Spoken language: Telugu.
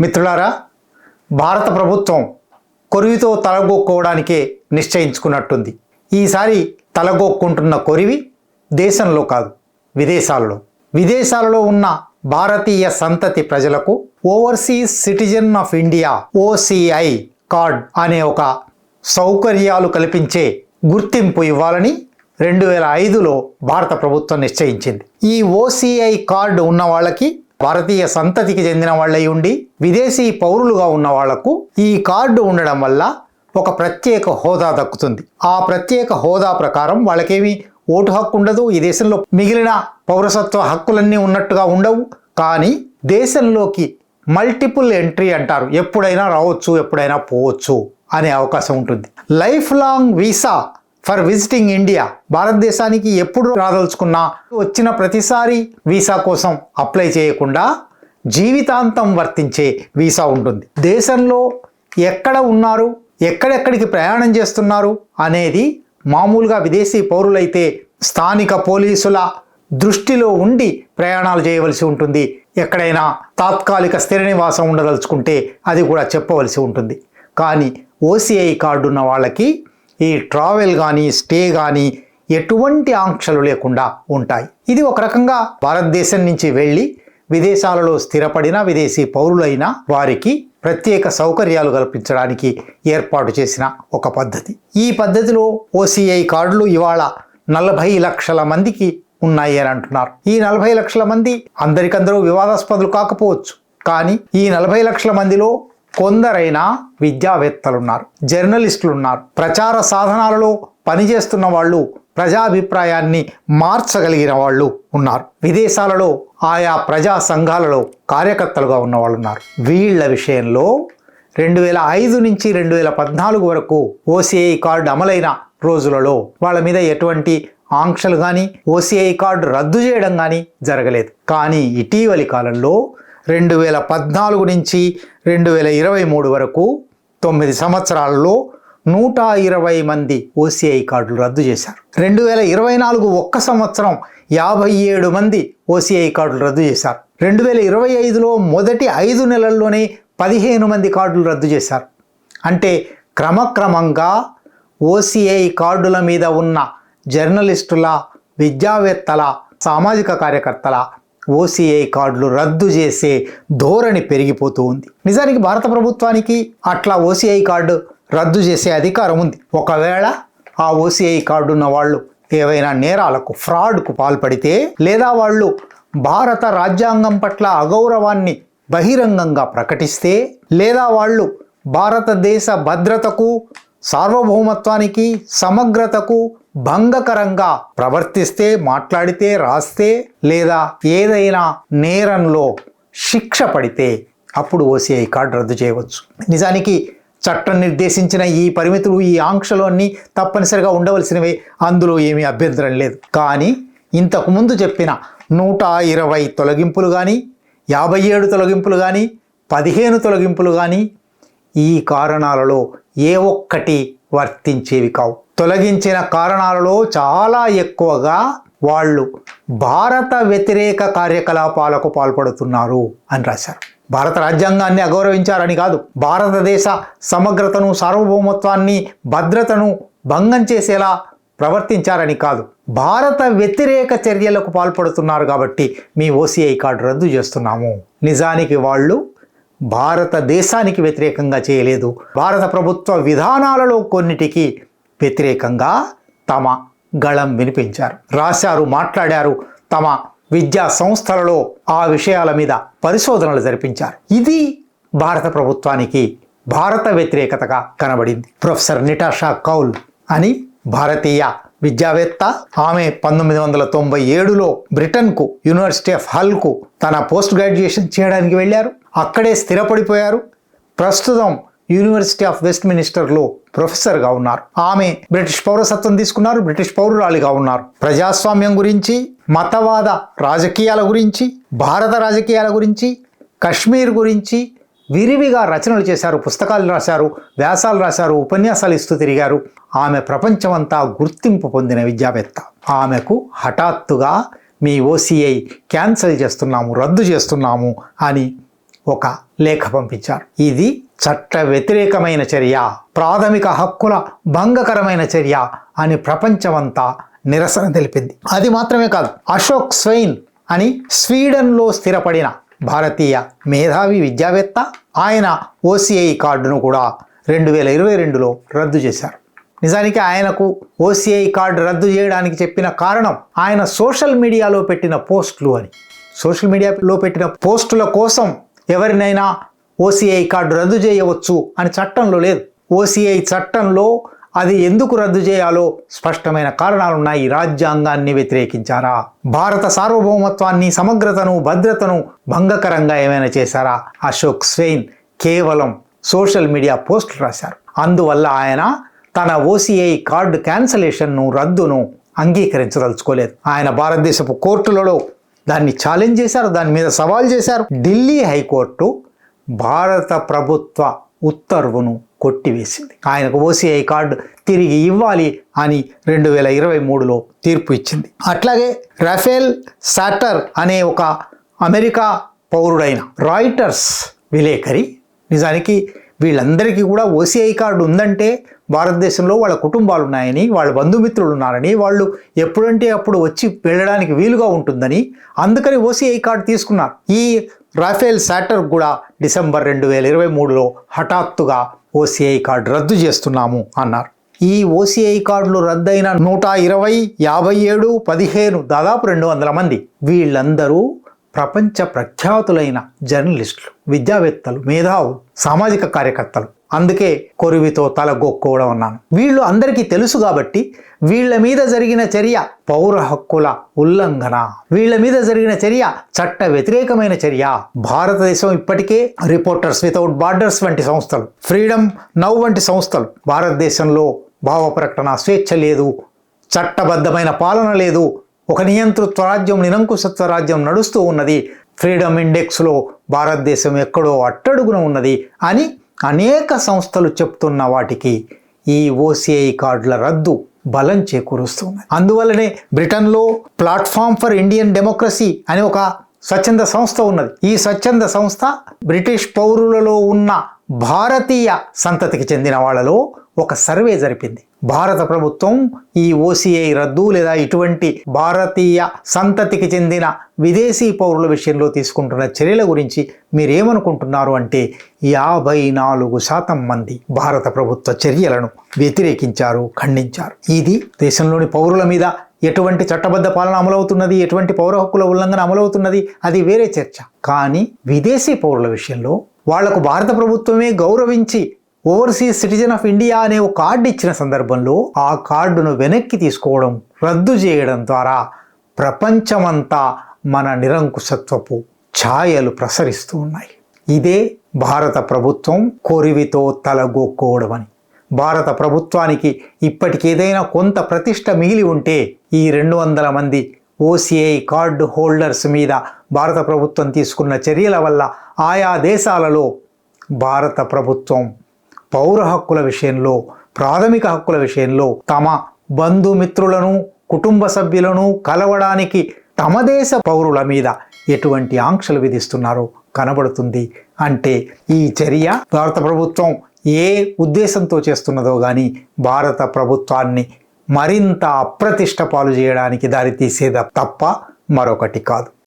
మిత్రులారా భారత ప్రభుత్వం కొరివితో తలగొక్కోవడానికే నిశ్చయించుకున్నట్టుంది. ఈసారి తలగొక్కుంటున్న కొరివి దేశంలో కాదు విదేశాలలో. విదేశాలలో ఉన్న భారతీయ సంతతి ప్రజలకు overseas citizen of India OCI card అనే ఒక సౌకర్యాలు కల్పించే గుర్తింపు ఇవ్వాలని రెండు వేల ఐదులో భారత ప్రభుత్వం నిశ్చయించింది. ఈ ఓసిఐ కార్డు ఉన్న వాళ్ళకి భారతీయ సంతతికి చెందిన వాళ్ళై ఉండి విదేశీ పౌరులుగా ఉన్న వాళ్ళకు ఈ కార్డు ఉండడం వల్ల ఒక ప్రత్యేక హోదా దక్కుతుంది. ఆ ప్రత్యేక హోదా ప్రకారం వాళ్ళకేమీ ఓటు హక్కు ఉండదు. ఈ దేశంలో మిగిలిన పౌరసత్వ హక్కులన్నీ ఉన్నట్టుగా ఉండవు. కానీ దేశంలోకి మల్టిపుల్ ఎంట్రీ అంటారు. ఎప్పుడైనా రావచ్చు ఎప్పుడైనా పోవచ్చు అనే అవకాశం ఉంటుంది. Lifelong visa for visiting India భారతదేశానికి ఎప్పుడు రాదలుచుకున్నా వచ్చిన ప్రతిసారి వీసా కోసం అప్లై చేయకుండా జీవితాంతం వర్తించే వీసా ఉంటుంది. దేశంలో ఎక్కడ ఉన్నారు ఎక్కడెక్కడికి ప్రయాణం చేస్తున్నారు అనేది మామూలుగా విదేశీ పౌరులైతే స్థానిక పోలీసుల దృష్టిలో ఉండి ప్రయాణాలు చేయవలసి ఉంటుంది. ఎక్కడైనా తాత్కాలిక స్థిర నివాసం ఉండదలుచుకుంటే అది కూడా చెప్పవలసి ఉంటుంది. కానీ ఓసీఐ కార్డు ఉన్న వాళ్ళకి ఈ ట్రావెల్ కానీ స్టే కానీ ఎటువంటి ఆంక్షలు లేకుండా ఉంటాయి. ఇది ఒక రకంగా భారతదేశం నుంచి వెళ్ళి విదేశాలలో స్థిరపడిన విదేశీ పౌరులైన వారికి ప్రత్యేక సౌకర్యాలు కల్పించడానికి ఏర్పాటు చేసిన ఒక పద్ధతి. ఈ పద్ధతిలో ఓసీఐ కార్డులు ఇవాళ నలభై లక్షల మందికి ఉన్నాయి అని అంటున్నారు. ఈ నలభై లక్షల మంది అందరికందరూ వివాదాస్పదులు కాకపోవచ్చు. కానీ ఈ నలభై లక్షల మందిలో కొందరైనా విద్యావేత్తలున్నారు జర్నలిస్టులు ఉన్నారు ప్రచార సాధనాలలో పనిచేస్తున్న వాళ్ళు ప్రజాభిప్రాయాన్ని మార్చగలిగిన వాళ్ళు ఉన్నారు. విదేశాలలో ఆయా ప్రజా సంఘాలలో కార్యకర్తలుగా ఉన్న వాళ్ళు ఉన్నారు. వీళ్ళ విషయంలో రెండు వేల ఐదు నుంచి రెండు వేల పద్నాలుగు వరకు ఓసిఐ కార్డు అమలైన రోజులలో వాళ్ళ మీద ఎటువంటి ఆంక్షలు కానీ ఓసిఐ కార్డు రద్దు చేయడం కానీ జరగలేదు. కానీ ఇటీవలి కాలంలో రెండు వేల పద్నాలుగు నుంచి రెండు వేల ఇరవై మూడు వరకు తొమ్మిది సంవత్సరాలలో నూట ఇరవై మంది ఓసిఐ కార్డులు రద్దు చేశారు. రెండు వేల ఇరవై నాలుగు ఒక్క సంవత్సరం యాభై ఏడు మంది ఓసిఐ కార్డులు రద్దు చేశారు. రెండు వేల ఇరవై ఐదులో మొదటి ఐదు నెలల్లోనే పదిహేను మంది కార్డులు రద్దు చేశారు. అంటే క్రమక్రమంగా ఓసిఐ కార్డుల మీద ఉన్న జర్నలిస్టుల విద్యావేత్తల సామాజిక కార్యకర్తల ఓసీఐ కార్డులు రద్దు చేసే ధోరణి పెరిగిపోతూ ఉంది. నిజానికి భారత ప్రభుత్వానికి అట్లా ఓసిఐ కార్డు రద్దు చేసే అధికారం ఉంది. ఒకవేళ ఆ ఓసీఐ కార్డు ఉన్న వాళ్ళు ఏవైనా నేరాలకు ఫ్రాడ్కు పాల్పడితే లేదా వాళ్ళు భారత రాజ్యాంగం పట్ల అగౌరవాన్ని బహిరంగంగా ప్రకటిస్తే లేదా వాళ్ళు భారతదేశ భద్రతకు సార్వభౌమత్వానికి సమగ్రతకు భంగకరంగా ప్రవర్తిస్తే మాట్లాడితే రాస్తే లేదా ఏదైనా నేరంలో శిక్ష పడితే అప్పుడు ఓసిఐ కార్డు రద్దు చేయవచ్చు. నిజానికి చట్టం నిర్దేశించిన ఈ పరిమితులు ఈ ఆంక్షలు అన్నీ తప్పనిసరిగా ఉండవలసినవే. అందులో ఏమీ అభ్యంతరం లేదు. కానీ ఇంతకుముందు చెప్పిన నూట ఇరవై తొలగింపులు కానీ యాభై ఏడు తొలగింపులు కానీ పదిహేను తొలగింపులు కానీ ఈ కారణాలలో ఏ ఒక్కటి వర్తించేవి కావు. తొలగించిన కారణాలలో చాలా ఎక్కువగా వాళ్ళు భారత వ్యతిరేక కార్యకలాపాలకు పాల్పడుతున్నారు అని రాశారు. భారత రాజ్యాంగాన్ని అగౌరవించారని కాదు భారతదేశ సమగ్రతను సార్వభౌమత్వాన్ని భద్రతను భంగం చేసేలా ప్రవర్తించారని కాదు భారత వ్యతిరేక చర్యలకు పాల్పడుతున్నారు కాబట్టి మీ ఓసీఐ కార్డు రద్దు చేస్తున్నాము. నిజానికి వాళ్ళు భారతదేశానికి వ్యతిరేకంగా చేయలేదు. భారత ప్రభుత్వ విధానాలలో కొన్నిటికి వ్యతిరేకంగా తమ గళం వినిపించారు. రాశారు మాట్లాడారు తమ విద్యా సంస్థలలో ఆ విషయాల మీద పరిశోధనలు జరిపించారు. ఇది భారత ప్రభుత్వానికి భారత వ్యతిరేకతగా కనబడింది. ప్రొఫెసర్ నిటాషా కౌల్ అని భారతీయ విద్యావేత్త. ఆమె పంతొమ్మిది వందల తొంభై ఏడులో బ్రిటన్కు యూనివర్సిటీ ఆఫ్ హల్కు తన పోస్ట్ గ్రాడ్యుయేషన్ చేయడానికి వెళ్ళారు. అక్కడే స్థిరపడిపోయారు. ప్రస్తుతం యూనివర్సిటీ ఆఫ్ వెస్ట్ మినిస్టర్లో ప్రొఫెసర్గా ఉన్నారు. ఆమె బ్రిటిష్ పౌరసత్వం తీసుకున్నారు బ్రిటిష్ పౌరురాలిగా ఉన్నారు. ప్రజాస్వామ్యం గురించి మతవాద రాజకీయాల గురించి భారత రాజకీయాల గురించి కశ్మీర్ గురించి విరివిగా రచనలు చేశారు పుస్తకాలు రాశారు వ్యాసాలు రాశారు ఉపన్యాసాలు ఇస్తూ తిరిగారు. ఆమె ప్రపంచమంతా గుర్తింపు పొందిన విద్యావేత్త. ఆమెకు హఠాత్తుగా మీ ఓసీఐ క్యాన్సిల్ చేస్తున్నాము రద్దు చేస్తున్నాము అని ఒక లేఖ పంపించారు. ఇది చట్ట వ్యతిరేకమైన చర్య ప్రాథమిక హక్కుల భంగకరమైన చర్య అని ప్రపంచమంతా నిరసన తెలిపింది. అది మాత్రమే కాదు అశోక్ స్వెయిన్ అని స్వీడన్లో స్థిరపడిన భారతీయ మేధావి విద్యావేత్త ఆయన ఓసిఐ కార్డును కూడా రెండు వేల ఇరవై రెండులో రద్దు చేశారు. నిజానికి ఆయనకు ఓసిఐ కార్డు రద్దు చేయడానికి చెప్పిన కారణం ఆయన సోషల్ మీడియాలో పెట్టిన పోస్టులు అని. సోషల్ మీడియాలో పెట్టిన పోస్టుల కోసం ఎవరినైనా ఓసిఐ కార్డు రద్దు చేయవచ్చు అని చట్టంలో లేదు. ఓసీఐ చట్టంలో అది ఎందుకు రద్దు చేయాలో స్పష్టమైన కారణాలున్నాయి. రాజ్యాంగాన్ని వ్యతిరేకించారా? భారత సార్వభౌమత్వాన్ని సమగ్రతను భద్రతను భంగకరంగా ఏమైనా చేశారా? అశోక్ స్వెయిన్ కేవలం సోషల్ మీడియా పోస్ట్ రాశారు. అందువల్ల ఆయన తన ఓసీఐ కార్డు క్యాన్సలేషన్ను రద్దును అంగీకరించదలుచుకోలేదు. ఆయన భారతదేశపు కోర్టులలో దాన్ని ఛాలెంజ్ చేశారు దాని మీద సవాల్ చేశారు. ఢిల్లీ హైకోర్టు భారత ప్రభుత్వ ఉత్తర్వును కొట్టివేసింది. ఆయనకు ఓసిఐ కార్డు తిరిగి ఇవ్వాలి అని రెండు వేల ఇరవై మూడులో తీర్పు ఇచ్చింది. అట్లాగే రఫేల్ సాటర్ అనే ఒక అమెరికా పౌరుడైన రాయిటర్స్ విలేకరి నిజానికి వీళ్ళందరికీ కూడా ఓసిఐ కార్డు ఉందంటే భారతదేశంలో వాళ్ళ కుటుంబాలు ఉన్నాయని వాళ్ళ బంధుమిత్రులు ఉన్నారని వాళ్ళు ఎప్పుడంటే అప్పుడు వచ్చి వెళ్ళడానికి వీలుగా ఉంటుందని అందుకని ఓసిఐ కార్డు తీసుకున్నారు. ఈ రాఫేల్ సాటర్ కూడా డిసెంబర్ రెండు వేల ఇరవై మూడులో హఠాత్తుగా ఓసీఐ కార్డు రద్దు చేస్తున్నాము అన్నారు. ఈ ఓసిఐ కార్డులు రద్దయిన నూట ఇరవై యాభై ఏడు పదిహేను దాదాపు రెండు వందల మంది. వీళ్ళందరూ ప్రపంచ ప్రఖ్యాతులైన జర్నలిస్టులు విద్యావేత్తలు మేధావులు సామాజిక కార్యకర్తలు. అందుకే కొరివితో తలగొక్కోవడం అన్నాను. వీళ్ళు అందరికీ తెలుసు కాబట్టి వీళ్ళ మీద జరిగిన చర్య పౌర హక్కుల ఉల్లంఘన. వీళ్ళ మీద జరిగిన చర్య చట్ట వ్యతిరేకమైన చర్య. భారతదేశం ఇప్పటికే రిపోర్టర్స్ వితౌట్ బార్డర్స్ వంటి సంస్థలు ఫ్రీడమ్ నౌ వంటి సంస్థలు. భారతదేశంలో భావ ప్రకటన స్వేచ్ఛ లేదు చట్టబద్ధమైన పాలన లేదు ఒక నియంతృత్వ రాజ్యం నిరంకుశత్వ రాజ్యం నడుస్తూ ఉన్నది. ఫ్రీడమ్ ఇండెక్స్లో భారతదేశం ఎక్కడో అట్టడుగున ఉన్నది అని అనేక సంస్థలు చెప్తున్న వాటికి ఈ ఓసిఐ కార్డుల రద్దు బలం చేకూరుస్తుంది అందువల్లనే బ్రిటన్లో ప్లాట్ఫామ్ ఫర్ ఇండియన్ డెమోక్రసీ అనే ఒక స్వచ్ఛంద సంస్థ ఉన్నది. ఈ స్వచ్ఛంద సంస్థ బ్రిటిష్ పౌరులలో ఉన్న భారతీయ సంతతికి చెందిన వాళ్ళలో ఒక సర్వే జరిపింది. భారత ప్రభుత్వం ఈ ఓసీఐ రద్దు లేదా ఇటువంటి భారతీయ సంతతికి చెందిన విదేశీ పౌరుల విషయంలో తీసుకుంటున్న చర్యల గురించి మీరేమనుకుంటున్నారు అంటే యాభై నాలుగు శాతం మంది భారత ప్రభుత్వ చర్యలను వ్యతిరేకించారు ఖండించారు. ఇది దేశంలోని పౌరుల మీద ఎటువంటి చట్టబద్ధ పాలన అమలవుతున్నది ఎటువంటి పౌర హక్కుల ఉల్లంఘన అమలవుతున్నది అది వేరే చర్చ. కానీ విదేశీ పౌరుల విషయంలో వాళ్ళకు భారత ప్రభుత్వమే గౌరవించి ఓవర్సీస్ సిటిజన్ ఆఫ్ ఇండియా అనే ఒక కార్డు ఇచ్చిన సందర్భంలో ఆ కార్డును వెనక్కి తీసుకోవడం రద్దు చేయడం ద్వారా ప్రపంచమంతా మన నిరంకుశత్వపు ఛాయలు ప్రసరిస్తూ ఉన్నాయి. ఇదే భారత ప్రభుత్వం కొరివితో తలగొక్కోవడం అని భారత ప్రభుత్వానికి ఇప్పటికేదైనా కొంత ప్రతిష్ట మిగిలి ఉంటే ఈ రెండు వందల మంది ఓసీఐ కార్డు హోల్డర్స్ మీద భారత ప్రభుత్వం తీసుకున్న చర్యల వల్ల ఆయా దేశాలలో భారత ప్రభుత్వం పౌర హక్కుల విషయంలో ప్రాథమిక హక్కుల విషయంలో తమ బంధుమిత్రులను కుటుంబ సభ్యులను కలవడానికి తమ దేశ పౌరుల మీద ఎటువంటి ఆంక్షలు విధిస్తున్నారో కనబడుతుంది. అంటే ఈ చర్య భారత ప్రభుత్వం ఏ ఉద్దేశంతో చేస్తున్నదో కానీ భారత ప్రభుత్వాన్ని మరింత అప్రతిష్ట పాలు చేయడానికి దారితీసేద తప్ప మరొకటి కాదు.